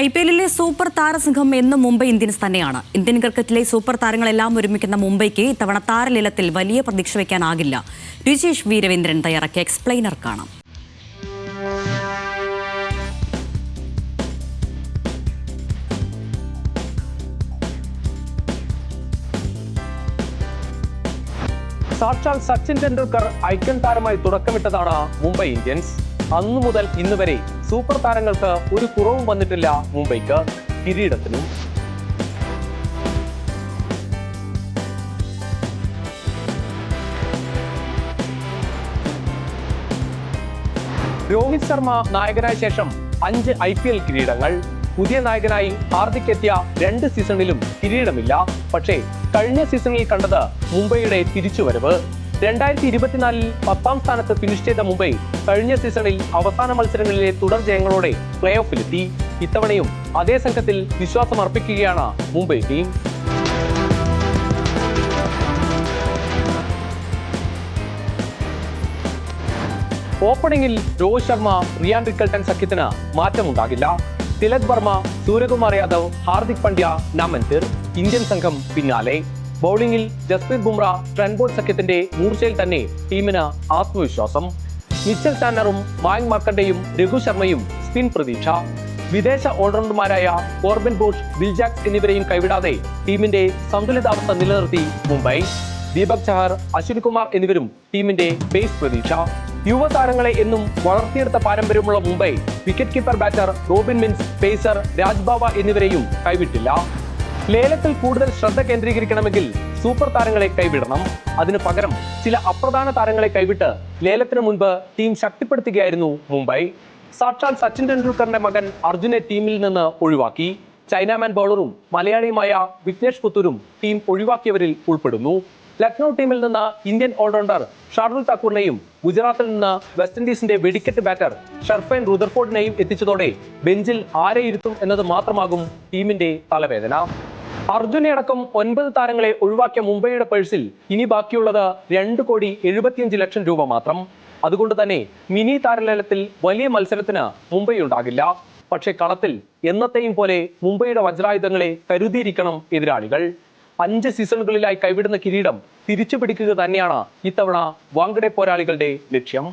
I P എല്ലിലെ super താരസംഘം എന്നും മുംബൈ ഇന്ത്യൻസ് തന്നെയാണ്. ഇന്ത്യൻ ക്രിക്കറ്റിലെ സൂപ്പർ താരങ്ങളെല്ലാം ഒരുമിക്കുന്ന മുംബൈക്ക് ഇത്തവണ താരലീലത്തിൽ വലിയ പ്രതീക്ഷ വയ്ക്കാനാകില്ല. രുചേഷ് വി രവീന്ദ്രൻ തയ്യാറാക്കിയ എക്സ്പ്ലെയിനർ കാണാം. സാക്ഷാൽ സച്ചിൻ ടെണ്ടുൽക്കർ ഐക്യൻ താരമായി തുടക്കമിട്ടതാണ് മുംബൈ ഇന്ത്യൻസ്. അന്നു മുതൽ ഇന്ന് വരെ സൂപ്പർ താരങ്ങൾക്ക് ഒരു കുറവും വന്നിട്ടില്ല മുംബൈക്ക്. കിരീടത്തിനും രോഹിത് ശർമ്മ നായകനായ ശേഷം അഞ്ച് ഐ പി എൽ കിരീടങ്ങൾ. പുതിയ നായകനായി ഹാർദിക് എത്തിയ രണ്ട് സീസണിലും കിരീടമില്ല. പക്ഷേ കഴിഞ്ഞ സീസണിൽ കണ്ടത് മുംബൈയുടെ തിരിച്ചുവരവ്. രണ്ടായിരത്തി ഇരുപത്തിനാലിൽ പത്താം സ്ഥാനത്ത് ഫിനിഷ് ചെയ്ത മുംബൈ കഴിഞ്ഞ സീസണിൽ അവസാന മത്സരങ്ങളിലെ തുടർ ജയങ്ങളോടെ പ്ലേ ഓഫിലെത്തി ഇത്തവണയും അതേ സംഘത്തിൽ വിശ്വാസം അർപ്പിക്കുകയാണ് മുംബൈ ടീം ഓപ്പണിംഗിൽ രോഹിത് ശർമ്മ റിയാൻ റിക്കൽട്ടൻ സഖ്യത്തിന് മാറ്റമുണ്ടാകില്ല. തിലക് വർമ്മ സൂര്യകുമാർ യാദവ് ഹാർദിക് പണ്ഡ്യ നമൻതിർ ഇന്ത്യൻ സംഘം പിന്നാലെ. ബൗളിംഗിൽ ജസ്പ്രീത് ബുംറ ട്രൻബോൾ സഖ്യത്തിന്റെ മൂർച്ചയിൽ തന്നെ ടീമിന് ആത്മവിശ്വാസം. മിച്ചൽ ടാനറും മായങ് മാർക്കണ്ടയും രഘു ശർമ്മയും സ്പിൻ പ്രതീക്ഷ. വിദേശ ഓൾറൗണ്ടർമാരായ കോർബൻ ബോഷ് ബിൽജാക്സ് എന്നിവരെയും കൈവിടാതെ ടീമിന്റെ സന്തുലിതാവസ്ഥ നിലനിർത്തി മുംബൈ. ദീപക് ചഹർ അശ്വിൻ കുമാർ എന്നിവരും ടീമിന്റെ ബേസ് പ്രതീക്ഷ. യുവതാരങ്ങളെ എന്നും വളർത്തിയെടുത്ത പാരമ്പര്യമുള്ള Mumbai wicket keeper batter Robin Minz pacer Raj Bawa എന്നിവരെയും കൈവിട്ടില്ല. ലേലത്തിൽ കൂടുതൽ ശ്രദ്ധ കേന്ദ്രീകരിക്കണമെങ്കിൽ സൂപ്പർ താരങ്ങളെ കൈവിടണം. അതിനു പകരം ചില അപ്രധാന താരങ്ങളെ കൈവിട്ട് ലേലത്തിന് മുൻപ് ടീം ശക്തിപ്പെടുത്തുകയായിരുന്നു മുംബൈ. സാക്ഷാൽ സച്ചിൻ ടെണ്ടുൽക്കറിന്റെ മകൻ അർജുനെ ടീമിൽ നിന്ന് ഒഴിവാക്കി. ചൈനാമാൻ ബൗളറും മലയാളിയുമായ വിഘ്നേഷ് പുത്തൂരും ടീം ഒഴിവാക്കിയവരിൽ ഉൾപ്പെടുന്നു. ലക്നൗ ടീമിൽ നിന്ന് ഇന്ത്യൻ ഓൾറൗണ്ടർ ഷാർദുൽ താക്കൂറിനെയും ഗുജറാത്തിൽ നിന്ന് വെസ്റ്റ് ഇൻഡീസിന്റെ വെടിക്കെട്ട് ബാറ്റർ ഷർഫൈൻ റുദർഫോർഡിനെയും എത്തിച്ചതോടെ ബെഞ്ചിൽ ആരെ ഇരുത്തും എന്നത് മാത്രമാകും ടീമിന്റെ തലവേദന. അർജുനെ അടക്കം ഒൻപത് താരങ്ങളെ ഒഴിവാക്കിയ മുംബൈയുടെ പേഴ്സിൽ ഇനി ബാക്കിയുള്ളത് രണ്ട് കോടി എഴുപത്തിയഞ്ച് ലക്ഷം രൂപ മാത്രം. അതുകൊണ്ട് തന്നെ മിനി താരലേലത്തിൽ വലിയ മത്സരത്തിന് മുംബൈ ഉണ്ടാകില്ല. പക്ഷേ കളത്തിൽ എന്നത്തെയും പോലെ മുംബൈയുടെ വജ്രായുധങ്ങളെ കരുതിയിരിക്കണം എതിരാളികൾ. അഞ്ച് സീസണുകളിലായി കൈവിടുന്ന കിരീടം തിരിച്ചു പിടിക്കുക തന്നെയാണ് ഇത്തവണ വാങ്കഡെ പോരാളികളുടെ ലക്ഷ്യം.